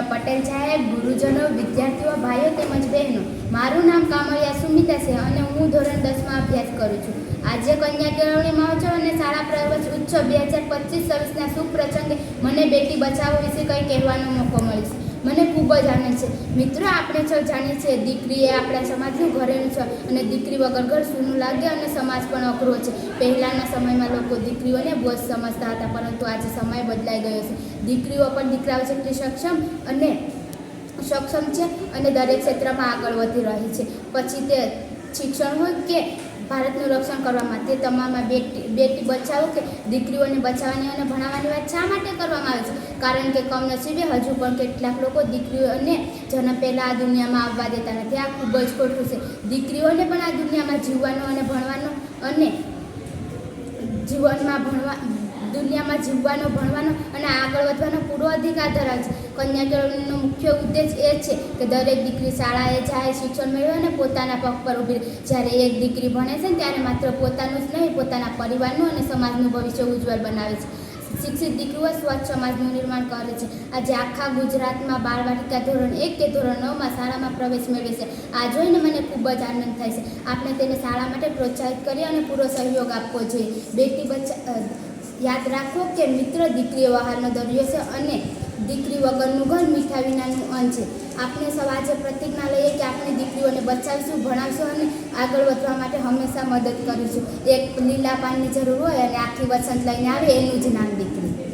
પટેલ સાહેબ ગુરુજનો, વિદ્યાર્થીઓ, ભાઈઓ તેમજ બહેનો, મારું નામ કામળિયા સુમિતા છે અને હું ધોરણ દસમાં અભ્યાસ કરું છું. આજે કન્યા કેળવણી મહોત્સવ અને શાળા પ્રવેશ ઉત્સવ બે હજાર પચીસ સવીસના શુભ પ્રસંગે મને બેટી બચાવો વિશે કંઈ કહેવાનો મોકો મળશે. મને ખૂબ જ આનંદ છે. મિત્રો, આપણે સૌ જાણીએ છીએ દીકરી એ આપણા સમાજનું ઘરેલું છે અને દીકરી વગર ઘર સૂનું લાગે અને સમાજ પણ અઘરો છે. પહેલાંના સમયમાં લોકો દીકરીઓને બોજ સમજતા હતા, પરંતુ આજે સમય બદલાઈ ગયો છે. દીકરીઓ પણ દીકરાઓ જેટલી સક્ષમ અને સક્ષમ છે અને દરેક ક્ષેત્રમાં આગળ વધી રહી છે. પછી તે શિક્ષણ હોય કે ભારતનું રક્ષણ કરવામાં તે તમામમાં બેટી બેટી બચાવો કે દીકરીઓને બચાવવાની અને ભણાવવાની વાત શા માટે કરવામાં આવે છે? કારણ કે કમનસીબે હજુ પણ કેટલાક લોકો દીકરીઓને જન્મ પહેલાં આ દુનિયામાં આવવા દેતા નથી. આ ખૂબ જ ખોટું છે. દીકરીઓને પણ આ દુનિયામાં જીવવાનો અને ભણવાનો અને જીવનમાં ભણવા, દુનિયામાં જીવવાનો, ભણવાનો અને અધિકાર ધરાવે છે કન્યા કેળવણીનો મુખ્ય ઉદ્દેશ એ છે કે દરેક દીકરી શાળાએ જાય, શિક્ષણ મેળવે અને પોતાના પગ પર ઊભી જ્યારે એક દીકરી ભણે છે ત્યારે માત્ર પોતાનું જ નહીં, પોતાના પરિવારનું અને સમાજનું ભવિષ્ય ઉજ્જવળ બનાવે છે. શિક્ષિત દીકરીઓ સ્વચ્છ સમાજનું નિર્માણ કરે છે. આજે આખા ગુજરાતમાં બાળવાટિકા ધોરણ એક કે ધોરણ નવમાં શાળામાં પ્રવેશ મેળવે છે. આ જોઈને મને ખૂબ જ આનંદ થાય છે. આપણે તેને શાળા માટે પ્રોત્સાહિત કરી અને પૂરો સહયોગ આપવો જોઈએ. બેટી બચા યાદ રાખો કે મિત્ર દીકરી વહારનો દરિયો છે અને દીકરી વગરનું ઘર મીઠા વિનાનું અન્ન છે. આપણે સૌ આજે પ્રતિજ્ઞા લઈએ કે આપણે દીકરીઓને બચાવીશું, ભણાવશું અને આગળ વધવા માટે હંમેશા મદદ કરીશું. એક લીલા પાનની જરૂર હોય અને આખી વસંત લઈને આવે એનું જ નામ દીકરી.